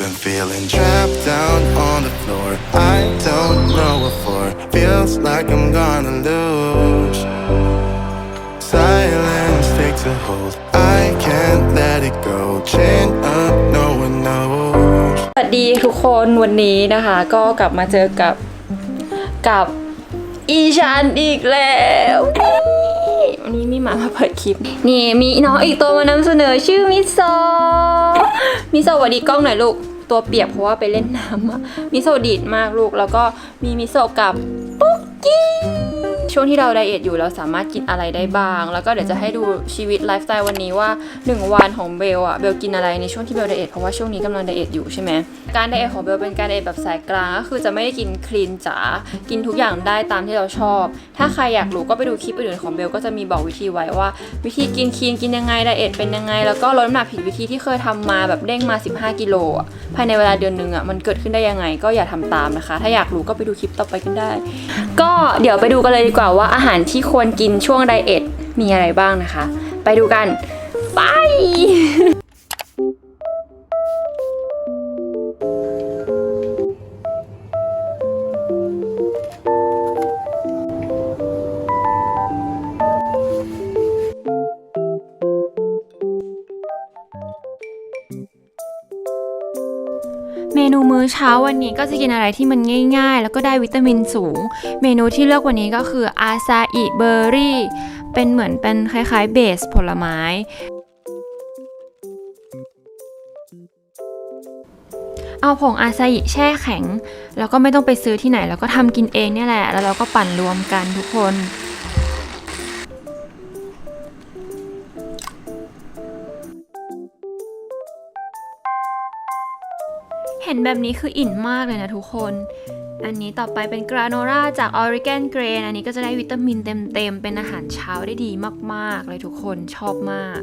been feeling trapped down on the floor. I don't know what for. Feels like I'm gonna lose. Silence takes a hold. I can't let it go. Chain up, no one knows. สวัสดีทุกคนวันนี้นะคะ ก็กลับมาเจอกับกับอีชันอีกแล้วนี่วันนี้มีหมามาเปิดคลิป นี่มีน้องอีกตัวมานำเสนอชื่อมิโซะมิโซะสวัสดีกล้องหน่อยลูก ตัวเปียกเพราะว่าไปเล่นน้ำมิโซดีดมากลูก แล้วก็มีมิโซะกับปุ๊กกี้ ช่วงที่เราไดเอทอยู่เราสามารถกินอะไรได้บ้าง แล้วก็เดี๋ยวจะให้ดูชีวิตไลฟ์สไตล์วันนี้ว่า 1 วันของเบลอะเบลกินอะไรในช่วงที่เบลไดเอทเพราะว่าช่วงนี้กำลังไดเอทอยู่ใช่ไหมการไดเอทของเบลเป็นการไดเอทแบบสายกลางก็คือจะไม่ได้กินคลีนจ๋ากินทุกอย่างได้ตามที่เราชอบ ถ้าใครอยากรู้ก็ไปดูคลิปอื่นของเบลก็จะมีบอกวิธีไว้ว่า วิธีกินคลีนกินยังไงไดเอทเป็นยังไง แล้วก็ลดน้ำหนักผิดวิธีที่เคยทำมาแบบเด้งมา 15 กิโลภายในเวลาเดือนหนึ่งอะมันเกิดขึ้นได้ยังไงก็อย่าทำตามนะคะ ถ้าอยากรู้ก็ไปดูคลิปต่อไปกันได้ ก็เดี๋ยวไปดูกันเลยดีกว่าว่าอาหารที่ควรกินช่วงไดเอทมีอะไรบ้างนะคะ ไปดูกัน ไป เช้าวันนี้ก็จะกินอะไรที่มันง่าย ๆ แล้วก็ได้วิตามินสูง เมนูที่เลือกวันนี้ก็คืออาซาอิเบอร์รี่เป็นเหมือนเป็นคล้ายๆเบสผลไม้เอาผงอาซาอิแช่แข็ง แล้วก็ไม่ต้องไปซื้อที่ไหน แล้วก็ทำกินเองเนี่ยแหละ แล้วเราก็ปั่นรวมกันทุกคน แบบนี้คืออิ่นมากเลยนะทุกคน อันนี้ต่อไปเป็นกราโนล่าจากออริแกนเกรนอันนี้ก็จะได้วิตามินเต็มๆ เป็นอาหารเช้าได้ดีมากๆ เลยทุกคนชอบมาก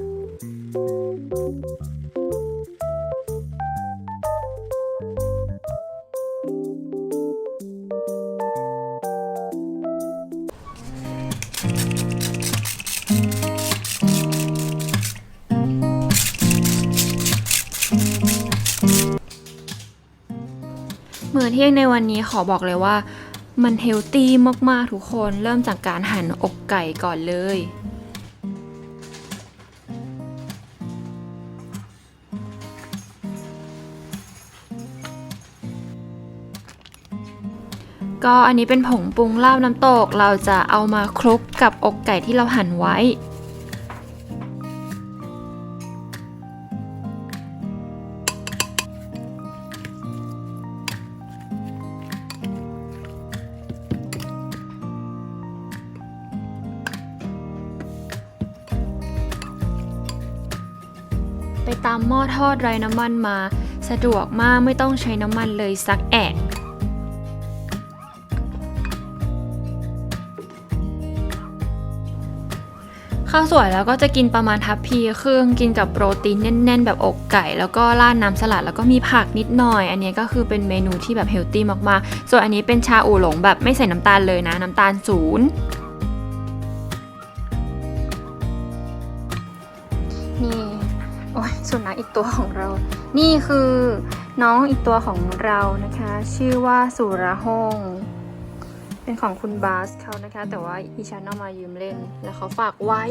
อเที่ยงในวันนี้ขอบอกเลยว่า มันเฮลตี้มากๆทุกคนเริ่มจากการหั่นอกไก่ก่อนเลยก็อันนี้เป็นผงปรุงลาบน้ำตก เราจะเอามาคลุกกับอกไก่ที่เราหั่นไว้ ตามหม้อทอดไร้น้ำมันมา สะดวกมากไม่ต้องใช้น้ำมันเลยสักแอะข้าวสวยแล้วก็จะกินประมาณทัพพีครึ่งกินกับโปรตีนแน่น ๆ แบบอกไก่ แล้วก็ราดน้ำสลัดแล้วก็มีผักนิดหน่อย อันนี้ก็คือเป็นเมนูที่แบบเฮลตี้มากๆ ส่วนอันนี้เป็นชาอูหลงแบบไม่ใส่น้ำตาลเลยนะ น้ำตาลศูนย์ สุนัขอีกตัวของเรา นี่คือน้องอีกตัวของเรานะคะ ชื่อว่าสุระหงเป็นของคุณบาสเขานะคะ แต่ว่าอีชันเอามายืมเล่น แล้วเขาฝากไว้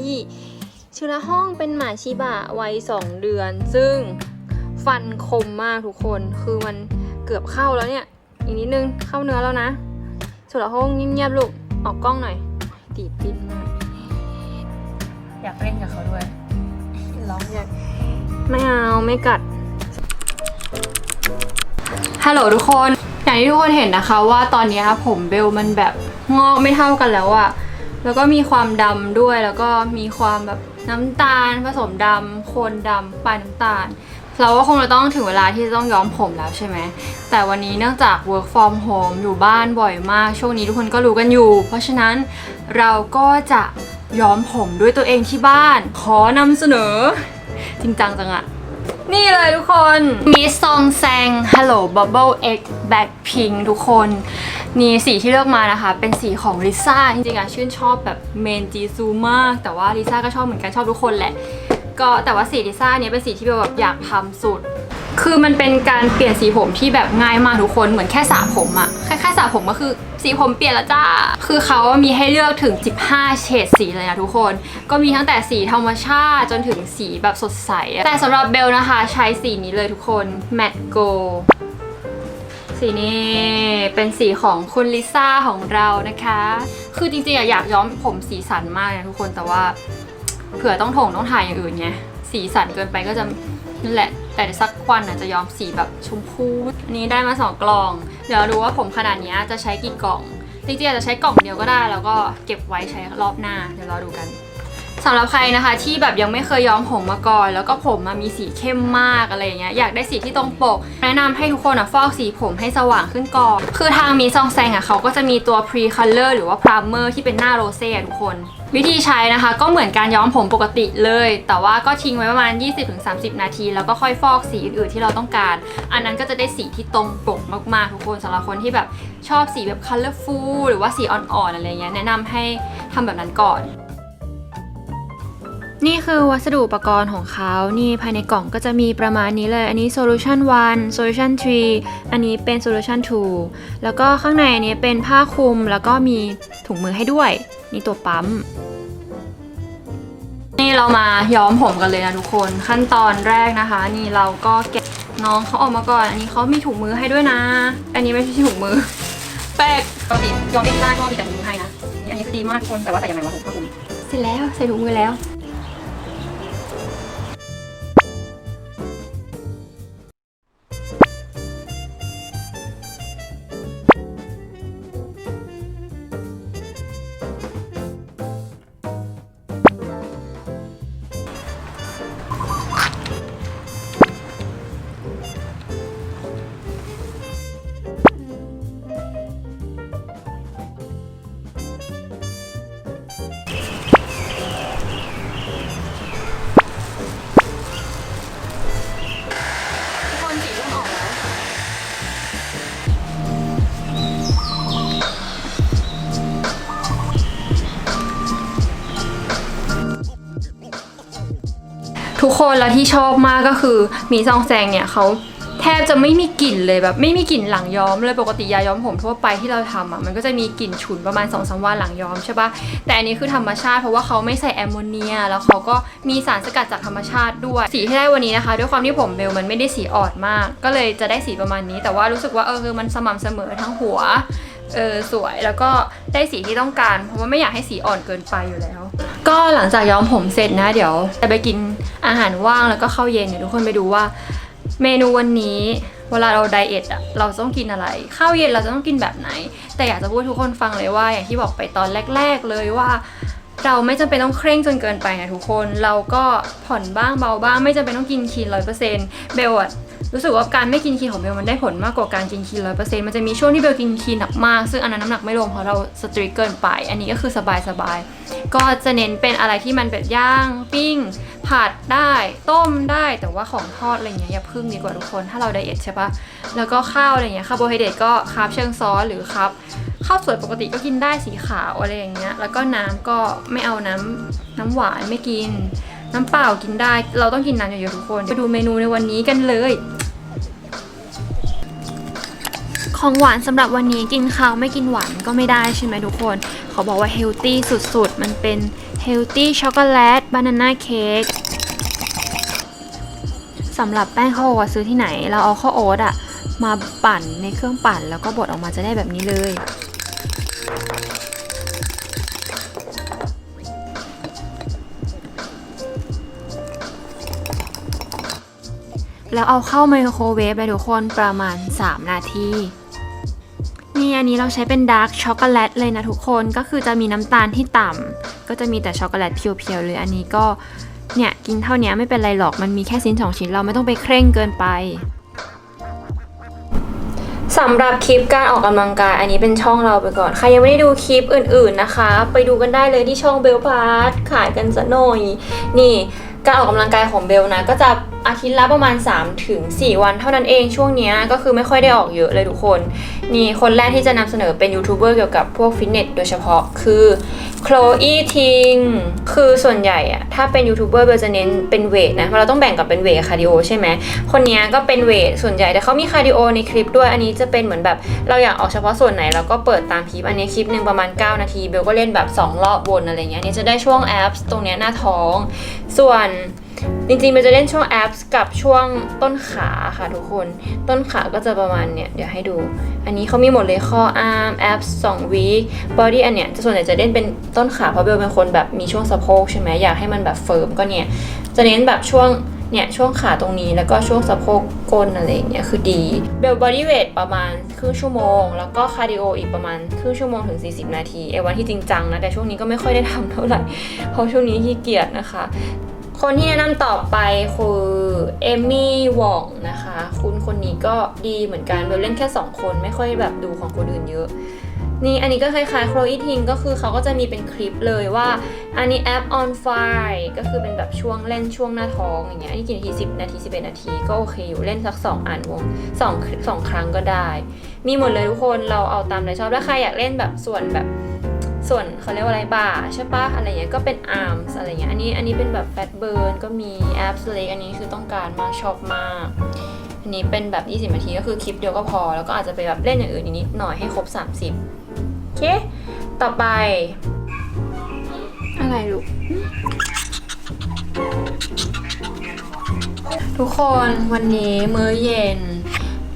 สุระห้องเป็นหมาชิบะวัยสองเดือน ซึ่งฟันคมมากทุกคน คือมันเกือบเข้าแล้วเนี่ย อีกนิดนึงเข้าเนื้อแล้วนะ สุระห้องเงียบๆลูก ออกกล้องหน่อยตีดตินมาก อยากเล่นกับเขาด้วยร้องใหญ่ ไม่เอาไม่กัด ฮัลโหลทุกคน อย่างที่ทุกคนเห็นนะคะว่าตอนนี้ผมเบลมันแบบงอกไม่เท่ากันแล้วอะแล้วก็มีความดำด้วยแล้วก็มีความแบบน้ำตาลผสมดำโคนดำปลายน้ำตาล เราก็คงจะต้องถึงเวลาที่จะต้องย้อมผมแล้วใช่ไหม แต่วันนี้เนื่องจาก work from home อยู่บ้านบ่อยมาก ช่วงนี้ทุกคนก็รู้กันอยู่ เพราะฉะนั้นเราก็จะย้อมผมด้วยตัวเองที่บ้าน ขอนำเสนอ จริงจังจังอะนี่เลยทุกคนมีซองแซง Hello Bubble X Blackpink ทุกคน นี่สีที่เลือกมานะคะ เป็นสีของลิซ่าจริงๆอะชื่นชอบแบบเมนจีซูมาก แต่ว่าลิซ่าก็ชอบเหมือนกันชอบทุกคนแหละ ก็แต่ว่าสีลิซ่าเนี้ยเป็นสีที่เบลแบบอยากทำสุด คือมันเป็นการเปลี่ยนสีผมที่แบบง่ายมากทุกคนเหมือนแค่สระผมอะแค่แค่สระผมก็คือสีผมเปลี่ยนแล้วจ้า คือเขามีให้เลือกถึง 15 เฉดสีเลยนะทุกคน ก็มีตั้งแต่สีธรรมชาติจนถึงสีแบบสดใส แต่สำหรับเบลนะคะใช้สีนี้เลยทุกคน Matte Gold สีนี้เป็นสีของคุณลิซ่าของเรานะคะ คือจริงๆอะอยากย้อมผมสีสันมากนะทุกคนแต่ว่าเผื่อต้องถงต้องถ่ายอย่างอื่นไงสีสันเกินไปก็จะนั่นแหละ แต่สักวันอาจจะยอมสีแบบชมพูอันนี้ได้มาสองกล่อง เดี๋ยวดูว่าผมขนาดนี้จะใช้กี่กล่องจริงๆอาจจะใช้กล่องเดียวก็ได้ แล้วก็เก็บไว้ใช้รอบหน้าเดี๋ยวรอดูกัน สำหรับใครนะคะที่แบบยังไม่เคยย้อมผมมาก่อน แล้วก็ผมมามีสีเข้มมากอะไรอย่างเงี้ยอยากได้สีที่ตรงปก แนะนำให้ทุกคนอะฟอกสีผมให้สว่างขึ้นก่อนคือทางมีซองแซงอะเขาก็จะมีตัว pre color หรือว่า primer ที่เป็นหน้าโรเซ่อะทุกคน วิธีใช้นะคะ ก็เหมือนการย้อมผมปกติเลย แต่ว่าก็ทิ้งไว้ประมาณ 20-30 นาที แล้วก็ค่อยฟอกสีอื่นๆที่เราต้องการ อันนั้นก็จะได้สีที่ตรงปกมากๆทุกคนสำหรับคนที่แบบชอบสีแบบ colorful หรือว่าสีอ่อนๆอะไรเงี้ยแนะนำให้ทำแบบนั้นก่อน นี่คือวัสดุอุปกรณ์ของเขานี่ภายในกล่องก็จะมีประมาณนี้เลย อันนี้ solution 1 solution 3 อันนี้เป็น solution 2 แล้วก็ข้างในอันนี้เป็นผ้าคลุม แล้วก็มีถุงมือให้ด้วย นี่ตัวปั๊ม นี่เรามาย้อมผมกันเลยนะทุกคน ขั้นตอนแรกนะคะ นี่เราก็แกะน้องเขาออกมาก่อน อันนี้เขามีถุงมือให้ด้วยนะ อันนี้ไม่ใช่ถุงมือ แป๊กปกติย้อมเองได้ก็มีแต่ถุงมือให้นะ อันนี้คือดีมากทุกคนแต่ว่าใส่ยังไงวะผมผ้าคลุมเสร็จแล้วใส่ถุงมือแล้ว ทุกคนแล้วที่ชอบมากก็คือหมีซองแซงเนี่ยเขาแทบจะไม่มีกลิ่นเลยแบบไม่มีกลิ่นหลังย้อมเลยปกติยาย้อมผมทั่วไปที่เราทำอะมันก็จะมีกลิ่นฉุนประมาณ2อสวันหลังย้อมใช่ปะแต่อันนี้คือธรรมชาติเพราะว่าเขาไม่ใส่แอมโมเนีย แล้วเขาก็มีสารสกัดจากธรรมชาติด้วย สีที่ได้วันนี้นะคะ ด้วยความที่ผมเบลมันไม่ได้สีอ่อนมาก ก็เลยจะได้สีประมาณนี้ แต่ว่ารู้สึกว่าเออคือมันสม่ำเสมอทั้งหัวเออสวยแล้วก็ได้สีที่ต้องการ เพราะว่าไม่อยากให้สีอ่อนเกินไปอยู่แล้ว ก็หลังจากย้อมผมเสร็จนะเดี๋ยวจะไปกิน อาหารว่างแล้วก็ข้าวเย็นเดี๋ยวทุกคนไปดูว่า เมนูวันนี้เวลาเราไดเอทอะเราต้องกินอะไร ข้าวเย็นเราจะต้องกินแบบไหน แต่อยากจะพูดทุกคนฟังเลยว่าอย่างที่บอกไปตอนแรก ๆ เลยว่า เราไม่จำเป็นต้องเคร่งจนเกินไปนะทุกคนเราก็ผ่อนบ้างเบาบ้างไม่จำเป็นต้องกินคีนร้อยเปอร์เซ็นต์เบลอะรู้สึกว่าการไม่กินคีนของเบลมันได้ผลมากกว่าการกินคีนร้อยเปอร์เซ็นต์มันจะมีช่วงที่เบลกินคีนหนักมาก ซึ่งอันนั้นน้ำหนักไม่ลงเพราะเราสตรีกเกินไป อันนี้ก็คือสบายสบายๆก็จะเน้นเป็นอะไรที่มันแบบย่างปิ้ง ผัดได้ต้มได้แต่ว่าของทอดอะไรเงี้ยอย่าพึ่งดีกว่าทุกคนถ้าเราไดเอทใช่ปะแล้วก็ข้าวอะไรเงี้ยคาร์โบไฮเดรตก็คาร์บเชิงซอสหรือคาร์บข้าวสวยปกติก็กินได้สีขาวอะไรอย่างเงี้ยแล้วก็น้ำก็ไม่เอาน้ำน้ำหวานไม่กิน น้ำเปล่ากินได้ เราต้องกินน้ำเยอะๆทุกคนไปดูเมนูในวันนี้กันเลยของหวานสำหรับวันนี้กินข้าวไม่กินหวานก็ไม่ได้ใช่ไหมทุกคน เขาบอกว่าเฮลตี้สุดๆ มันเป็น เฮลตี้ช็อกโกแลตบานาน่าเค้กสำหรับแป้งข้าวโอ๊ตซื้อที่ไหน เราเอาข้าวโอ๊ตอะมาปั่นในเครื่องปั่นแล้วก็บดออกมาจะได้แบบนี้เลย แล้วเอาเข้าไมโครเวฟเลยทุกคนประมาณ 3 นาทีนี่อันนี้เราใช้เป็นดาร์กช็อกโกแลตเลยนะทุกคนก็คือจะมีน้ำตาลที่ต่ำ ก็จะมีแต่ช็อกโกแลตเพียวๆเลยอันนี้ก็เนี่ยกินเท่านี้ไม่เป็นไรหรอกมันมีแค่ชิ้นสองชิ้นเราไม่ต้องไปเคร่งเกินไปสำหรับคลิปการออกกำลังกายอันนี้เป็นช่องเราไปก่อน ใครยังไม่ได้ดูคลิปอื่นๆนะคะ ไปดูกันได้เลยที่ช่องเบลพาร์ทขายกันซะหน่อยนี่การออกกำลังกายของเบลนะ ก็จะอาทิตย์ละประมาณ 3-4 วันเท่านั้นเองช่วงนี้ก็คือไม่ค่อยได้ออกเยอะเลยทุกคน นี่คนแรกที่จะนำเสนอเป็นยูทูบเบอร์เกี่ยวกับพวกฟิตเนสโดยเฉพาะคือโคลอีทิงคือส่วนใหญ่อะถ้าเป็นยูทูบเบอร์เบลจะเน้นเป็นเวทนะเพราะเราต้องแบ่งกับเป็นเวทคาร์ดิโอใช่ไหมคนนี้ก็เป็นเวทส่วนใหญ่แต่เขามีคาร์ดิโอในคลิปด้วยอันนี้จะเป็นเหมือนแบบเราอยากออกเฉพาะส่วนไหนเราก็เปิดตามคลิปอันนี้คลิปหนึ่งประมาณ 9 นาทีเบลก็เล่นแบบ 2 รอบวนอะไรเงี้ยอันนี่จะได้ช่วงแอปตรงเนี้ยหน้าท้อง ส่วนจริงๆมันจะเล่นช่วงแอปกับช่วงต้นขาค่ะทุกคน ต้นขาก็จะประมาณเนี่ยเดี๋ยวให้ดู อันนี้เขามีหมดเลยข้ออาร์มแอปสองวีบอดี้อันเนี้ยจะส่วนใหญ่จะเล่นเป็นต้นขาเพราะเบลเป็นคนแบบมีช่วงสะโพกใช่ไหมอยากให้มันแบบเฟิร์มก็เนี่ยจะเน้นแบบช่วงเนี่ยช่วงขาตรงนี้แล้วก็ช่วงสะโพกก้นอะไรอย่างเงี้ยคือดีเบลบอดี้เวทประมาณครึ่งชั่วโมง แล้วก็คาร์ดิโออีกประมาณครึ่งชั่วโมงถึง 40 นาทีไอ้วันที่จริงจังนะแต่ช่วงนี้ก็ไม่ค่อยได้ทำเท่าไหร่เพราะช่วงนี้ขี้เกียจนะคะ คนที่แนะนำต่อไปคือเอมมี่วองนะคะ คุณคนนี้ก็ดีเหมือนกันเบลเล่นแค่ 2 คนไม่ค่อยแบบดูของคนอื่นเยอะนี่อันนี้ก็คล้ายๆ Chloe Ting ก็คือเขาก็จะมีเป็นคลิปเลยว่า อันนี้แอป on fire ก็คือเป็นแบบช่วงเล่นช่วงหน้าท้องอย่างเงี้ยอันนี้กี่นาที 10 นาที 11 นาที ก็โอเคอยู่เล่นสัก 2อ่านวง2คลิปสองครั้งก็ได้ มีหมดเลยทุกคนเราเอาตามใจชอบถ้าใครอยากเล่นแบบส่วนแบบ ส่วนเขาเรียกว่าอะไรบ่าใช่ปะอะไรเงี้ยก็เป็น arms อะไรเงี้ยอันนี้อันนี้เป็นแบบ fat burn ก็มี abs เล็กอันนี้คือต้องการมากชอบมาก อันนี้เป็นแบบ 20 นาทีก็คือคลิปเดียวก็พอ แล้วก็อาจจะไปแบบเล่นอย่างอื่นนิดหน่อยให้ครบ 30โอเค ต่อไป อะไรลูกทุกคนวันนี้มื้อเย็น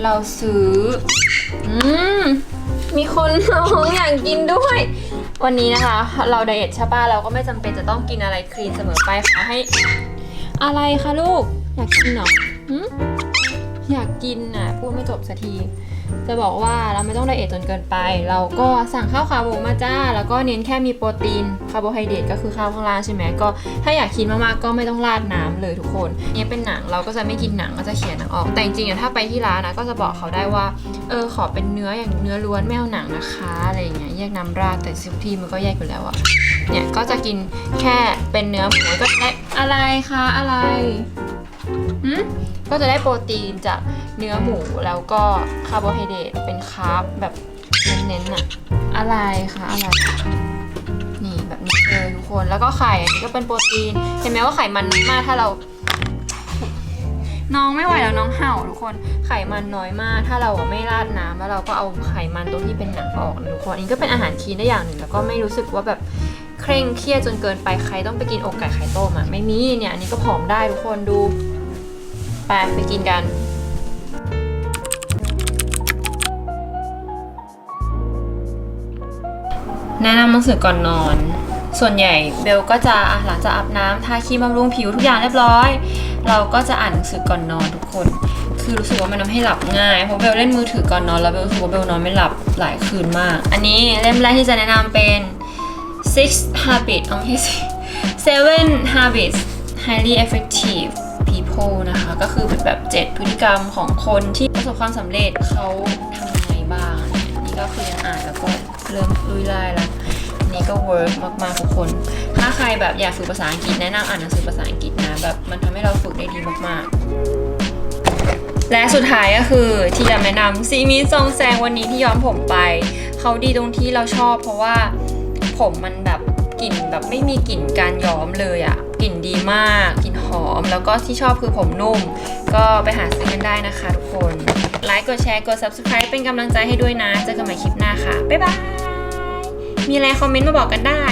เราซื้อ อืมมีคนน้องอยากกินด้วย วันนี้นะคะ เราไดเอทใช่ป่ะเราก็ไม่จำเป็นจะต้องกินอะไรคลีนเสมอไปขอให้ อะไรคะลูก อยากกินเหรอ อยากกินน่ะพูดไม่จบสักที จะบอกว่าเราไม่ต้องไดเอทจนเกินไป เราก็สั่งข้าวขาหมูมาจ้า แล้วก็เน้นแค่มีโปรตีนคาร์โบไฮเดรตก็คือข้าวข้างล่างใช่ไหมก็ถ้าอยากกินมากๆก็ไม่ต้องราดน้ำเลยทุกคนเนี่ยเป็นหนังเราก็จะไม่กินหนังก็จะเขียนหนังออก แต่จริงๆถ้าไปที่ร้านนะก็จะบอกเขาได้ว่าเออขอเป็นเนื้ออย่างเนื้อล้วนไม่เอาหนังนะคะอะไรอย่างเงี้ยแยกน้ำราดแต่ทุกทีมันก็แยกอยู่แล้วอะเนี่ยก็จะกินแค่เป็นเนื้อหมูก็ได้อะไรคะอะไร หืมก็จะได้โปรตีนจากเนื้อหมูแล้วก็คาร์โบไฮเดรตเป็นคาร์บแบบเน้นๆอะอะไรคะอะไร นี่แบบนี้เลยทุกคน แล้วก็ไข่อันนี้ก็เป็นโปรตีน เห็นไหมว่าไขมันน้อยมากถ้าเรา น้องไม่ไหวแล้วน้องเห่าทุกคน ไขมันน้อยมาก ถ้าเราไม่ราดน้ำแล้วเราก็เอาไขมันตรงที่เป็นหนังออกนะทุกคนอันนี้ก็เป็นอาหารคลีนได้อย่างหนึ่งแล้วก็ไม่รู้สึกว่าแบบเคร่งเครียดจนเกินไปใครต้องไปกินอกไก่ไข่ต้มอะไม่มีเนี่ยอันนี้ก็ผอมได้ทุกคนดู ไปไปกินกัน แนะนำหนังสือก่อนนอน ส่วนใหญ่เบลก็จะอะหลังจากอาบน้ำทาครีมบำรุงผิวทุกอย่างเรียบร้อย เราก็จะอ่านหนังสือก่อนนอนทุกคน คือรู้สึกว่ามันทำให้หลับง่าย เพราะเบลเล่นมือถือก่อนนอนแล้วเบลรู้สึกว่าเบลนอนไม่หลับหลายคืนมาก อันนี้เล่มแรกที่จะแนะนำเป็น six habits เอาไม่ใช่ seven habits highly effective people นะคะ ก็คือเป็นแบบ 7 พฤติกรรมของคนที่ประสบความสำเร็จเขาทำยังไงบ้างนนี่ก็คือยังอ่านแล้วก็เริ่มลุยไล่แล้วอันนี้ก็เวิร์กมากๆทุกคน ถ้าใครแบบอยากฝึกภาษาอังกฤษแนะนำอ่านหนังสือภาษาอังกฤษนะแบบมันทำให้เราฝึกได้ดีมากๆ และสุดท้ายก็คือที่จะแนะนำซีมีซองแซงวันนี้ที่ย้อมผมไปเขาดีตรงที่เราชอบ เพราะว่าผมมันแบบกลิ่นแบบไม่มีกลิ่นการย้อมเลยอะ่ะกลิ่นดีมากกลิ่น อม แล้วก็ที่ชอบคือผมนุ่ม ก็ไปหาซื้อกันได้นะคะทุกคนไลค์กดแชร์กด subscribe เป็นกำลังใจให้ด้วยนะ เจอกันใหม่คลิปหน้าค่ะ บ๊ายบาย มีอะไรคอมเมนต์มาบอกกันได้